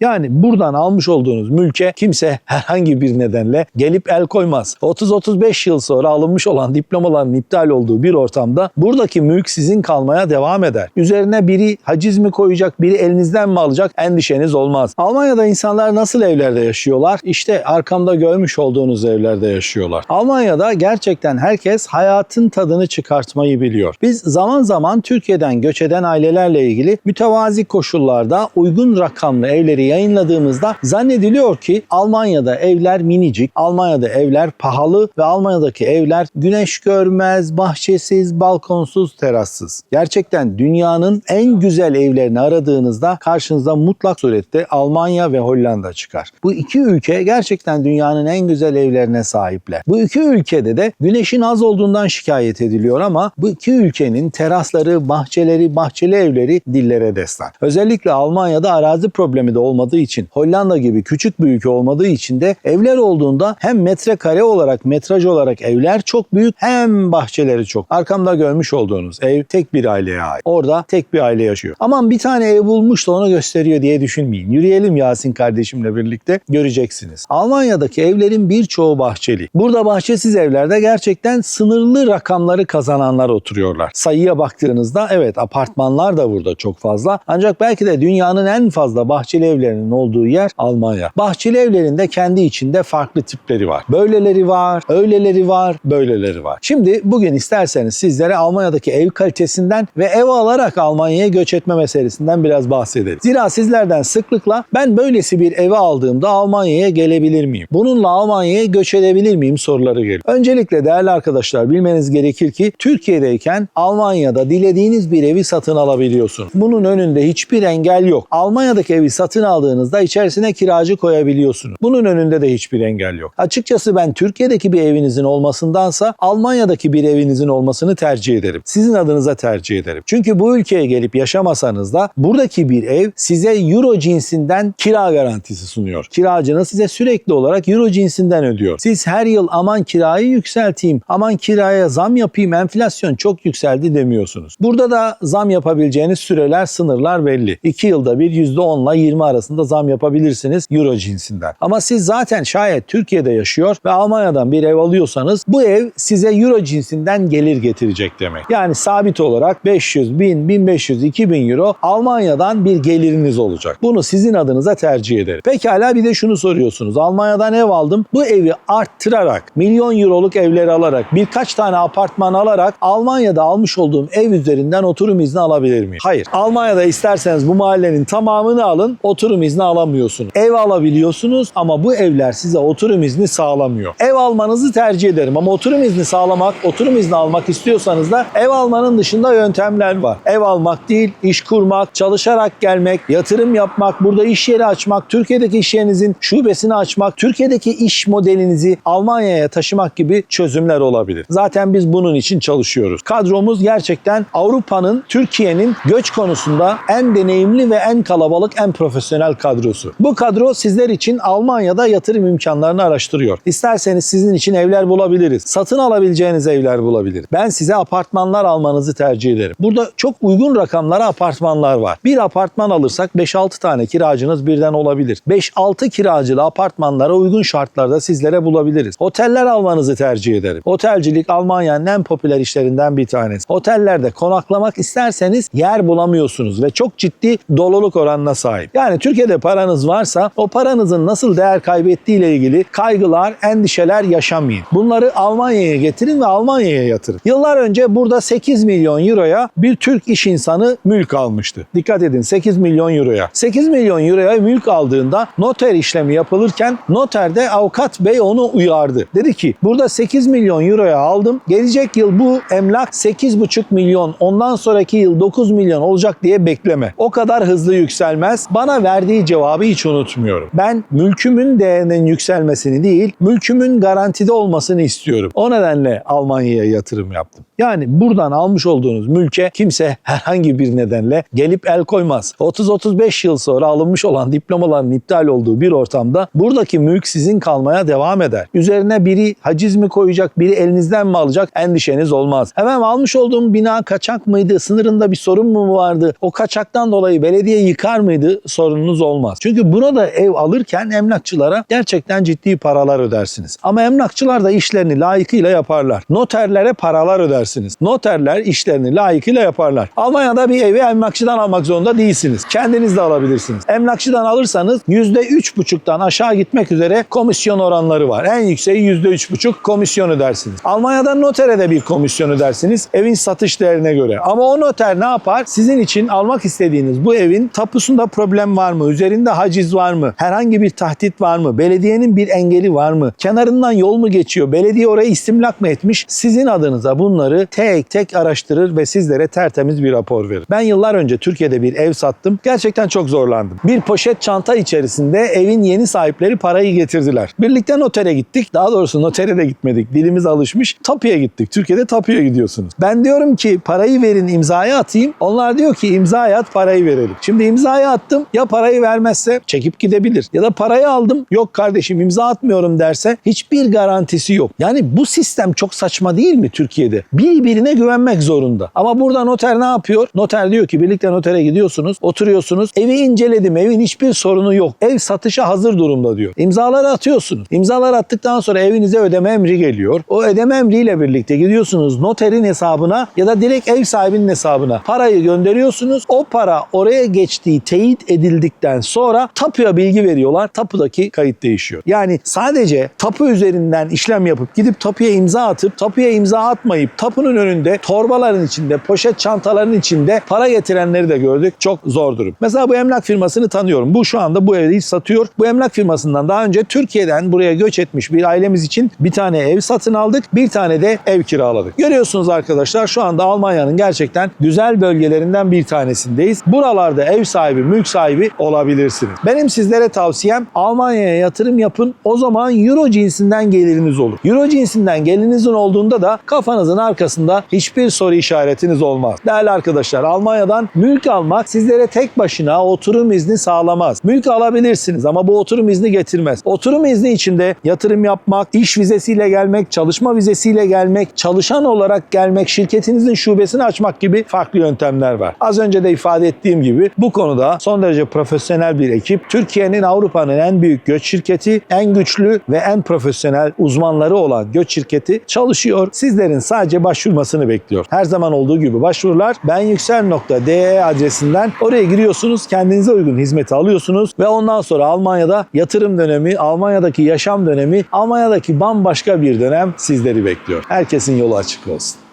Yani buradan almış olduğunuz mülke kimse herhangi bir nedenle gelip el koymaz. 30-35 yıl sonra alınmış olan diplomaların iptal olduğu bir ortamda buradaki mülk sizin kalmaya devam eder. Üzerine biri haciz mi koyacak, biri elinizden mi alacak endişeniz olmaz. Almanya'da insanlar nasıl evlerde yaşıyorlar? İşte arkamda görmüş olduğunuz evlerde yaşıyorlar. Almanya'da gerçekten herkes hayatın tadını çıkartmayı biliyor. Biz zaman zaman Türkiye'den göç eden ailelerle ilgili mütevazi koşullarda uygun rakamlı evleri yayınladığımızda zannediliyor ki Almanya'da evler minicik, Almanya'da evler pahalı ve Almanya'daki evler güneş görmez, bahçesiz, balkonsuz, terassız. Gerçekten dünyanın en güzel evlerini aradığınızda karşınıza mutlak surette Almanya ve Hollanda çıkar. Bu iki ülke gerçekten dünyanın en güzel evlerine sahipler. Bu iki ülkede de güneşin az olduğundan şikayet ediliyor ama bu iki ülkenin terasları, bahçeleri, bahçeli evleri dillere destan. Özellikle Almanya'da arazi problemi de olmadığı için Hollanda gibi küçük bir ülke olmadığı için de evler olduğunda hem metrekare olarak metraj olarak evler çok büyük hem bahçeleri çok. Arkamda görmüş olduğunuz ev tek bir aileye ait. Orada tek bir aile yaşıyor. Aman bir tane ev bulmuş da onu gösteriyor diye düşünmeyin. Yürüyelim Yasin kardeşimle birlikte göreceksiniz. Almanya'daki evlerin birçoğu bahçeli. Burada bahçesiz evlerde gerçekten sınırlı rakamları kazananlar oturuyorlar. Sayıya baktığınızda evet apartmanlar da burada çok fazla. Ancak belki de dünyanın en fazla bahçeli evlerinin olduğu yer Almanya. Bahçeli evlerin de kendi içinde farklı tipleri var. Böyleleri var, öyleleri var, böyleleri var. Şimdi bugün isterseniz sizlere Almanya'daki ev kalitesinden ve ev alarak Almanya'ya göç etme meselesinden biraz bahsedelim. Zira sizlerden sıklıkla ben böylesi bir evi aldığımda Almanya'ya gelebilir miyim? Bununla Almanya'ya göç edebilir miyim soruları geliyor. Öncelikle değerli arkadaşlar bilmeniz gerekir ki Türkiye'deyken Almanya'da dilediğiniz bir evi satın alabiliyorsunuz. Bunun önünde hiçbir engel yok. Almanya'daki evi satın aldığınızda içerisine kiracı koyabiliyorsunuz. Bunun önünde de hiçbir engel yok. Açıkçası ben Türkiye'deki bir evinizin olmasındansa Almanya'daki bir evinizin olmasını tercih ederim. Sizin adınıza tercih ederim. Çünkü bu ülkeye gelip yaşamasanız da buradaki bir ev size euro cinsinden kira garantisi sunuyor. Kiracınız size sürekli olarak euro cinsinden ödüyor. Siz her yıl aman kirayı yükselteyim, aman kiraya zam yapayım, enflasyon çok yükseldi demiyorsunuz. Burada da zam yapabileceğiniz süreler, sınırlar belli. 2 yılda bir %10 ile 20 arasında zam yapabilirsiniz euro cinsinden. Ama siz zaten şayet Türkiye'de yaşıyor ve Almanya'dan bir ev alıyorsanız bu ev size euro cinsinden gelir getirecek demek. Yani sabit olarak 500, 1000, 1500, 2000 euro Almanya'dan bir geliriniz olacak. Bunu sizin adınıza tercih ederim. Pekala bir de şunu soruyorsunuz. Almanya'dan ev aldım. Bu evi arttırarak, milyon euroluk evleri alarak, birkaç tane apartman alarak Almanya'da almış olduğum ev üzerinden oturum izni alabilir miyim? Hayır. Almanya'da isterseniz bu mahallenin tamamını alın, oturum izni alamıyorsunuz. Ev alabiliyorsunuz ama bu evler size oturum izni sağlamıyor. Ev almanızı tercih ederim ama oturum izni sağlamak, oturum izni almak istiyorsanız da ev almanın dışında yöntemler var. Ev almak değil, iş kurmak, çalışarak gelmek, yatırım yapmak, burada iş yeri açmak, Türkiye'deki iş yerinizin şubesini açmak, Türkiye'deki iş modelinizi Almanya'ya taşımak gibi çözümler olabilir. Zaten biz bunun için çalışıyoruz. Kadromuz gerçekten Avrupa'nın, Türkiye'nin göç konusunda en deneyimli ve en kalabalık, en profesyonel kadrosu. Bu kadro sizler için Almanya'da yatırım imkanlarını araştırıyor. İsterseniz sizin için evler bulabiliriz. Satın alabileceğiniz evler bulabiliriz. Ben size apartmanlar almanızı tercih ederim. Burada çok uygun rakamlara apartmanlar var. Bir apartman alırsak 5-6 tane kiracınız birden olabilir. 5-6 kiracılı apartmanlara uygun şartlarda sizlere bulabiliriz. Oteller almanızı tercih ederim. Otelcilik Almanya'nın en popüler işlerinden bir tanesi. Otellerde konaklamak isterseniz yer bulamıyorsunuz ve çok ciddi doluluk oranına sahip. Yani Türkiye'de paranız varsa o paranızın nasıl değer kaybettiği ile ilgili kaygılar, endişeler yaşamayın. Bunları Almanya'ya getirin ve Almanya'ya yatırın. Yıllar önce burada 8 milyon euroya bir Türk iş insanı mülk almıştı. Dikkat edin 8 milyon euroya. 8 milyon euroya mülk aldığında noter işlemi yapılırken noterde avukat bey onu uyardı. Dedi ki burada 8 milyon euroya aldım. Gelecek yıl bu emlak 8,5 milyon ondan sonraki yıl 9 milyon olacak diye bekleme. O kadar hızlı yükselmez. Bana verdiği cevabı hiç unutmuyorum. Ben mülkümün değerinin yükselmesini değil, mülkümün garantide olmasını istiyorum. O nedenle Almanya'ya yatırım yaptım. Yani buradan almış olduğunuz mülke kimse herhangi bir nedenle gelip el koymaz. 30-35 yıl sonra alınmış olan diplomaların iptal olduğu bir ortamda buradaki mülk sizin kalmaya devam eder. Üzerine biri haciz mi koyacak, biri elinizden mi alacak endişeniz olmaz. Hemen almış olduğum bina kaçak mıydı, sınırında bir sorun mu vardı, o kaçaktan dolayı belediye yıkar mıydı sorununuz olmaz. Çünkü burada ev alırken emlakçılara gerçekten ciddi paralar ödersiniz. Ama emlakçılar da işlerini layıkıyla yaparlar. Noterlere paralar ödersiniz. Noterler işlerini layıkıyla yaparlar. Almanya'da bir evi emlakçıdan almak zorunda değilsiniz. Kendiniz de alabilirsiniz. Emlakçıdan alırsanız %3,5'tan aşağı gitmek üzere komisyon oranları var. En yükseği %3,5 komisyon ödersiniz. Almanya'da notere de bir komisyon ödersiniz. Evin satış değerine göre. Ama o noter ne yapar? Sizin için almak istediğiniz bu evin tapusunda problem var mı? Üzerinde haciz var mı? Herhangi bir tahdit var mı? Belediyenin bir engeli var mı? Kenarından yol mu geçiyor? Belediye orayı istimlak mı etmiş? Sizin adınıza bunları tek tek araştırır ve sizlere tertemiz bir rapor verir. Ben yıllar önce Türkiye'de bir ev sattım. Gerçekten çok zorlandım. Bir poşet çanta içerisinde evin yeni sahipleri parayı getirdiler. Birlikte notere gittik. Daha doğrusu notere de gitmedik. Dilimiz alışmış. Tapuya gittik. Türkiye'de tapuya gidiyorsunuz. Ben diyorum ki parayı verin imzayı atayım. Onlar diyor ki imzayı at parayı verelim. Şimdi imzayı attım. Ya parayı vermezse çekip gidebilir. Ya da parayı aldım. Yok kardeşim imza atmıyorum derse hiçbir garantisi yok. Yani bu sistem çok saçma değil mi Türkiye'de? Birbirine güvenmek zorunda. Ama burada noter ne yapıyor? Noter diyor ki birlikte notere gidiyorsunuz, oturuyorsunuz. Evi inceledim. Evin hiçbir sorunu yok. Ev satışa hazır durumda diyor. İmzaları atıyorsunuz. İmzalar attıktan sonra evinize ödeme emri geliyor. O ödeme emriyle birlikte gidiyorsunuz noterin hesabına ya da direkt ev sahibinin hesabına parayı gönderiyorsunuz. O para oraya geçtiği teyit edildikten sonra tapuya bilgi veriyorlar. Tapudaki kayıt değişiyor. Yani sadece tapu üzerinden işlem yapıp gidip tapuya imza atıp tapuya imza atmayıp tapunun önünde torbaların içinde, poşet çantaların içinde para getirenleri de gördük. Çok zor durum. Mesela bu emlak firmasını tanıyorum. Bu şu anda bu evi satıyor. Bu emlak firmasından daha önce Türkiye'den buraya göç etmiş bir ailemiz için bir tane ev satın aldık. Bir tane de ev kiraladık. Görüyorsunuz arkadaşlar şu anda Almanya'nın gerçekten güzel bölgelerinden bir tanesindeyiz. Buralarda ev sahibi, mülk sahibi olabilirsiniz. Benim sizlere tavsiyem Almanya'ya yatırım yapın. O zaman Euro cinsinden geliriniz olur. Euro cinsinden gelirinizin olduğunda da kafanızın arkasında hiçbir soru işaretiniz olmaz. Değerli arkadaşlar Almanya'dan mülk almak sizlere tek başına oturum izni sağlamaz. Mülk alabilirsiniz ama bu oturum izni getirmez. Oturum izni içinde yatırım yapmak, iş vizesiyle gelmek, çalışma vizesiyle gelmek, çalışan olarak gelmek, şirketinizin şubesini açmak gibi farklı yöntemler var. Az önce de ifade ettiğim gibi bu konuda son derece profesyonel bir ekip, Türkiye'nin Avrupa'nın en büyük göç şirketi, en güçlü ve en profesyonel uzmanları olan göç şirketi çalışıyor. Sizlerin sadece başvurmasını bekliyor. Her zaman olduğu gibi başvurular benyüksel.de adresinden oraya giriyorsunuz, kendinize uygun hizmeti alıyorsunuz ve ondan sonra Almanya'da yatırım dönemi, Almanya'daki yaşam dönemi, Almanya'daki bambaşka bir dönem sizleri bekliyor. Herkesin yolu açık olsun.